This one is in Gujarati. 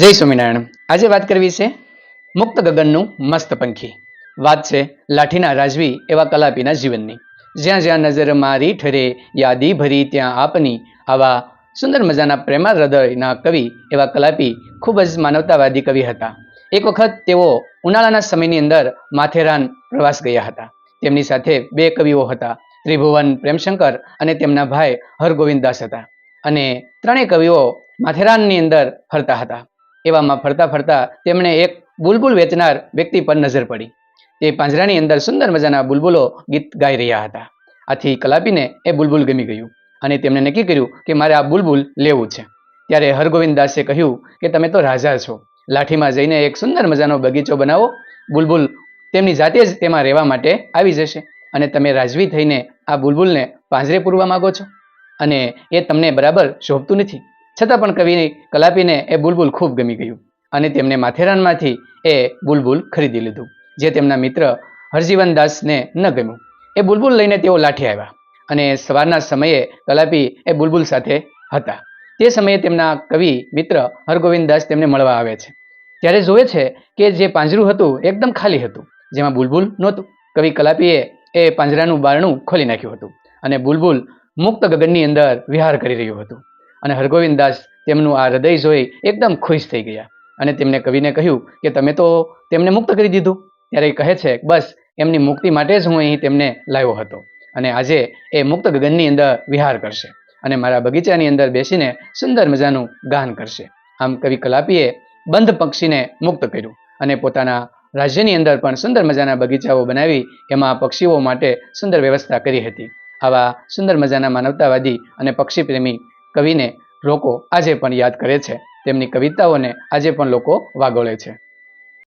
જય સ્વામિનારાયણ. આજે વાત કરવી છે મુક્ત ગગનનું મસ્ત પંખી. વાત છે લાઠીના રાજવી એવા કલાપીના જીવનની. જ્યાં જ્યાં નજર મારી ઠરે, યાદી ભરી, ત્યાં આપની આવા સુંદર મજાના પ્રેમા હૃદયના કવિ એવા કલાપી ખૂબ જ માનવતાવાદી કવિ હતા. એક વખત તેઓ ઉનાળાના સમયની અંદર માથેરાન પ્રવાસ ગયા હતા. તેમની સાથે બે કવિઓ હતા, ત્રિભુવન પ્રેમશંકર અને તેમના ભાઈ હરગોવિંદદાસ હતા. અને ત્રણેય કવિઓ માથેરાનની અંદર ફરતા હતા. એવામાં ફરતા ફરતા તેમણે એક બુલબુલ વેચનાર વ્યક્તિ પર નજર પડી. તે પાંજરાની અંદર સુંદર મજાના બુલબુલો ગીત ગાઈ રહ્યા હતા. આથી કલાપીને એ બુલબુલ ગમી ગયું અને તેમણે નક્કી કર્યું કે મારે આ બુલબુલ લેવું છે. ત્યારે હરગોવિંદ દાસે કહ્યું કે તમે તો રાજા છો. લાઠીમાં જઈને એક સુંદર મજાનો બગીચો બનાવો. બુલબુલ તેમની જાતે જ તેમાં રહેવા માટે આવી જશે અને તમે રાજવી થઈને આ બુલબુલને પાંજરે પૂરવા માંગો છો. અને એ તમને બરાબર શોભતું નથી. છતાં પણ કવિની કલાપીને એ બુલબુલ ખૂબ ગમી ગયું અને તેમને માથેરાનમાંથી એ બુલબુલ ખરીદી લીધું, જે તેમના મિત્ર હરજીવન દાસને ન ગમ્યું. એ બુલબુલ લઈને તેઓ લાઠી આવ્યા અને સવારના સમયે કલાપી એ બુલબુલ સાથે હતા. તે સમયે તેમના કવિ મિત્ર હરગોવિંદ દાસ તેમને મળવા આવે છે. ત્યારે જોવે છે કે જે પાંજરું હતું એકદમ ખાલી હતું, જેમાં બુલબુલ નહોતું. કવિ કલાપીએ એ પાંજરાનું બારણું ખોલી નાખ્યું હતું અને બુલબુલ મુક્ત ગગનની અંદર વિહાર કરી રહ્યું હતું. અને હરગોવિંદ દાસ તેમનું આ હૃદય જોઈ એકદમ ખુશ થઈ ગયા. અને તેમને કવિને કહ્યું કે તમે તો તેમને મુક્ત કરી દીધું. ત્યારે એ કહે છે, બસ, એમની મુક્તિ માટે જ હું અહીં તેમને લાવ્યો હતો. અને આજે એ મુક્ત ગગનની અંદર વિહાર કરશે અને મારા બગીચાની અંદર બેસીને સુંદર મજાનું ગાન કરશે. આમ કવિ કલાપીએ બંધ પક્ષીને મુક્ત કર્યું અને પોતાના રાજ્યની અંદર પણ સુંદર મજાના બગીચાઓ બનાવી એમાં પક્ષીઓ માટે સુંદર વ્યવસ્થા કરી હતી. આવા સુંદર મજાના માનવતાવાદી અને પક્ષી પ્રેમી કવિને લોકો આજે પણ યાદ કરે છે. તેમની કવિતાઓને આજે પણ લોકો વાગોળે છે.